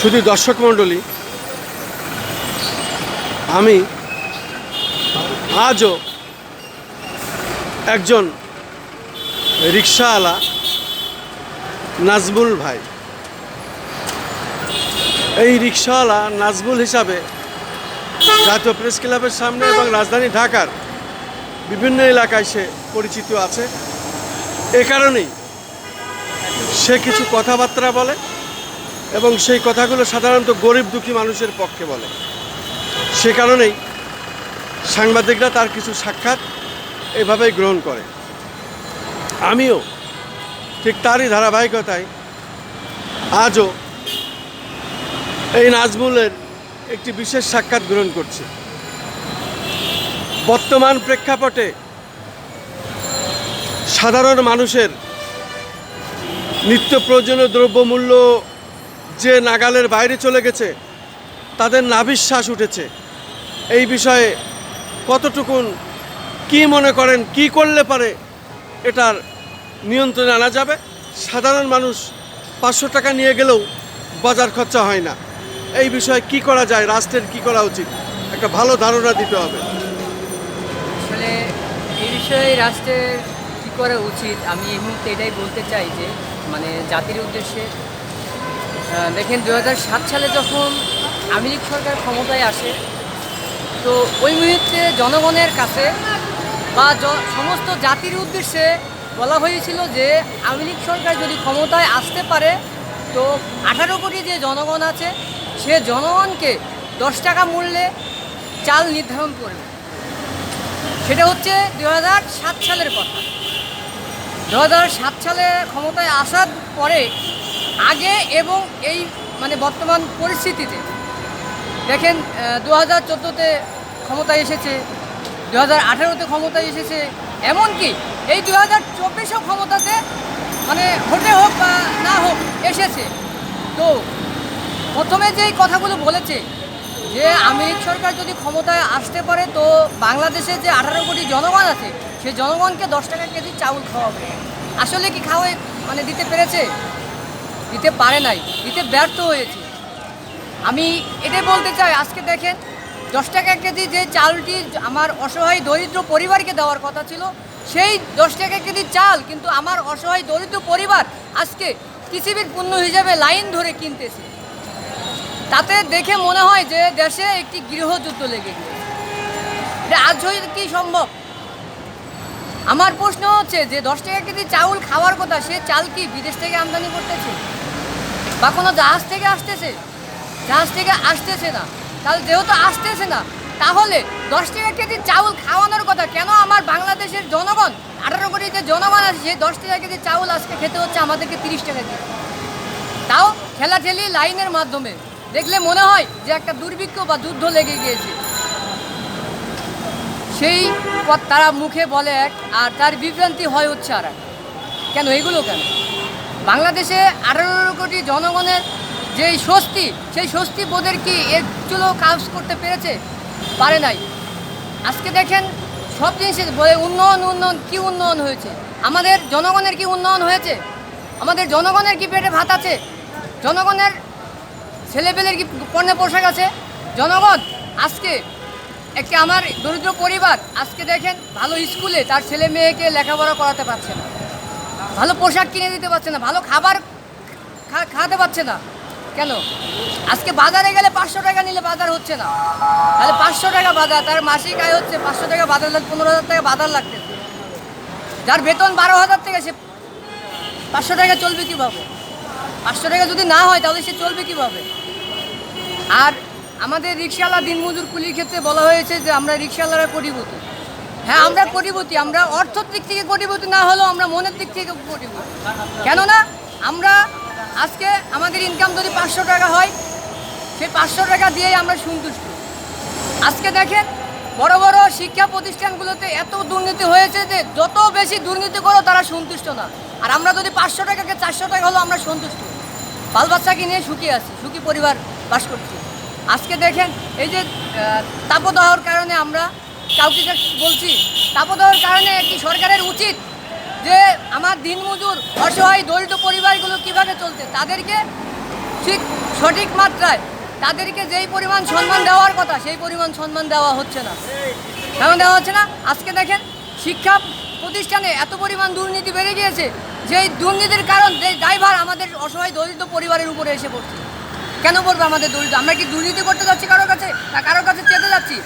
শুধু দর্শক মণ্ডলী, আমি আজও একজন রিক্সাওয়ালা নাজবুল ভাই। এই রিক্সাওয়ালা নাজবুল হিসাবে জাতীয় প্রেস ক্লাবের সামনে এবং রাজধানী ঢাকার বিভিন্ন এলাকায় সে পরিচিত আছে। এ কারণেই সে কিছু কথাবার্তা বলে। এবং সেই কথাগুলো সাধারণত গরিব দুঃখী মানুষের পক্ষে বলে। সে কারণেই সাংবাদিকরা তার কিছু সাক্ষাৎ এভাবেই গ্রহণ করে। আমিও ঠিক তারই ধারাবাহিকতায় আজও এই নাজমুলের একটি বিশেষ সাক্ষাৎ গ্রহণ করছি। বর্তমান প্রেক্ষাপটে সাধারণ মানুষের নিত্য প্রয়োজনীয় দ্রব্যমূল্য যে নাগালের বাইরে চলে গেছে, তাদের নাভিশ্বাস উঠেছে। এই বিষয়ে কতটুকুন, কি মনে করেন, কি করলে পারে, এটার নিয়ন্ত্রণে আনা যাবে? সাধারণ মানুষ পাঁচশো টাকা নিয়ে গেলেও বাজার খরচা হয় না। এই বিষয়ে কি করা যায়, রাষ্ট্রের কি করা উচিত? একটা ভালো ধারণা দিতে হবে। আসলে এই বিষয়ে রাষ্ট্রের কী করা উচিত? আমি এই মুহূর্তে এটাই বলতে চাই যে মানে জাতির উদ্দেশ্যে দেখেন দু সালে যখন লীগ সরকার ক্ষমতায় আসে, তো ওই মুহূর্তে জনগণের কাছে বা সমস্ত জাতির উদ্দেশ্যে বলা হয়েছিল যে আওয়ামী সরকার যদি ক্ষমতায় আসতে পারে, তো আঠারো কোটি যে জনগণ আছে, সে জনগণকে দশ টাকা মূল্যে চাল নির্ধারণ করবে। সেটা হচ্ছে দু সালের কথা। দু সালে ক্ষমতায় আসার পরে আগে এবং এই মানে বর্তমান পরিস্থিতিতে। দেখেন দু হাজার চোদ্দোতে ক্ষমতায় এসেছে দু হাজার আঠেরোতে ক্ষমতায় এসেছে, এমনকি এই দু হাজার চব্বিশেও ক্ষমতাতে মানে ভোটে হোক বা না হোক এসেছে। তো প্রথমে যেই কথাগুলো বলেছে, যে আমেরিক সরকার যদি ক্ষমতায় আসতে পারে, তো বাংলাদেশে যে আঠারো কোটি জনগণ আছে, সেই জনগণকে দশ টাকা কেজি চাউল খাওয়াবে। আসলে কি খাওয়াই মানে দিতে পেরেছে? দিতে পারে নাই, দিতে ব্যর্থ হয়েছে। আমি এটাই বলতে চাই, আজকে দেখেন, দশ টাকা কেজি যে চালটি আমার অসহায় দরিদ্র পরিবারকে দেওয়ার কথা ছিল, সেই দশ টাকা কেজি চাল কিন্তু আমার অসহায় দরিদ্র পরিবার আজকে পৃথিবীর পণ্য হিসেবে লাইন ধরে কিনতেছে। তাতে দেখে মনে হয় যে দেশে একটি গৃহযুদ্ধ লেগে গিয়েছে। এটা আজ কি সম্ভব? আমার প্রশ্ন হচ্ছে যে দশ টাকা কেজি চাউল খাওয়ার কথা সে চাল কি বিদেশ থেকে আমদানি করতেছে? বা কোনো জাহাজ থেকে আসতেছে? জাহাজ থেকে আসতেছে না। তাহলে যেহেতু আসতেছে না, তাহলে দশ টাকা কেজি চাউল খাওয়ানোর কথা কেন আমার বাংলাদেশের জনগণ, আঠারো কোটি যে জনগণ আছে, সেই দশ টাকা কেজি চাউল আজকে খেতে হচ্ছে আমাদেরকে তিরিশ টাকা দিয়ে? তাও ঠেলাঠেলি লাইনের মাধ্যমে। দেখলে মনে হয় যে একটা দুর্ভিক্ষ বা যুদ্ধ লেগে গিয়েছে। সেই তারা মুখে বলে এক, আর তার বিভ্রান্তি হয় হচ্ছে আর কেন, এগুলো কেন? বাংলাদেশে আঠারো কোটি জনগণের যেই স্বস্তি, সেই স্বস্তি বোধের কি এর একচুলো কাজ করতে পেরেছে? পারে নাই। আজকে দেখেন, সব জিনিসের বলে উন্নয়ন উন্নয়ন কি উন্নয়ন হয়েছে? আমাদের জনগণের কি উন্নয়ন হয়েছে? আমাদের জনগণের কি পেটে ভাত আছে? জনগণের ছেলেপেলের কি পণ্যে পোশাক আছে? জনগণ, আজকে একটি আমার দরিদ্র পরিবার, আজকে দেখেন, ভালো স্কুলে তার ছেলে মেয়েকে লেখাপড়া করাতে পারছে না। ভালো পোশাক কিনে দিতে পারছে না, ভালো খাবার খাওয়াতে পারছে না। কেন? আজকে বাজারে গেলে পাঁচশো টাকা নিলে বাজার হচ্ছে না। তাহলে পাঁচশো টাকা বাজার, তার মাসিক আয় হচ্ছে পাঁচশো টাকা বাজার লাগবে পনেরো হাজার টাকা বাজার লাগতেছে যার বেতন বারো হাজার টাকা সে পাঁচশো টাকা চলবে কীভাবে? পাঁচশো টাকা যদি না হয়, তাহলে সে চলবে কীভাবে? আর আমাদের রিক্সাওয়ালা দিনমজুর কুলির ক্ষেত্রে বলা হয়েছে যে আমরা রিক্সাওয়ালারা কোটিপতি হ্যাঁ আমরা কোটিপতি, আমরা অর্থর দিক থেকে কোটিপতি না হলেও আমরা মনের দিক থেকে কোটিপতি। কেননা আমরা আজকে আমাদের ইনকাম যদি পাঁচশো টাকা হয়, সেই পাঁচশো টাকা দিয়েই আমরা সন্তুষ্ট। আজকে দেখেন, বড় বড় শিক্ষা প্রতিষ্ঠানগুলোতে এত দুর্নীতি হয়েছে যে যত বেশি দুর্নীতি করো, তারা সন্তুষ্ট না। আর আমরা যদি পাঁচশো টাকাকে চারশো টাকা হলো আমরা সন্তুষ্ট। বাল বাচ্চাকে নিয়ে সুখী আছি, সুখী পরিবার বাস করছি। আজকে দেখেন, এই যে তাপদাহর কারণে আমরা কাউকে বলছি, তাপদাহর কারণে একটি সরকারের উচিত যে আমার দিনমজুর, অসহায়, দরিদ্র পরিবারগুলো কীভাবে চলছে? তাদেরকে ঠিক সঠিক মাত্রায় তাদেরকে যেই পরিমাণ সম্মান দেওয়ার কথা, সেই পরিমাণ সম্মান দেওয়া হচ্ছে না। কেন দেওয়া হচ্ছে না? আজকে দেখেন, শিক্ষা প্রতিষ্ঠানে এত পরিমাণ দুর্নীতি বেড়ে গিয়েছে যে দুর্নীতির কারণ যে ড্রাইভার আমাদের অসহায়, দরিদ্র পরিবারের উপরে এসে পড়ছে। কেন পড়বে আমাদের দরিদ্র? আমরা কি দুর্নীতি করতে যাচ্ছি কারোর কাছে? না, কারোর কাছে চেতে যাচ্ছি।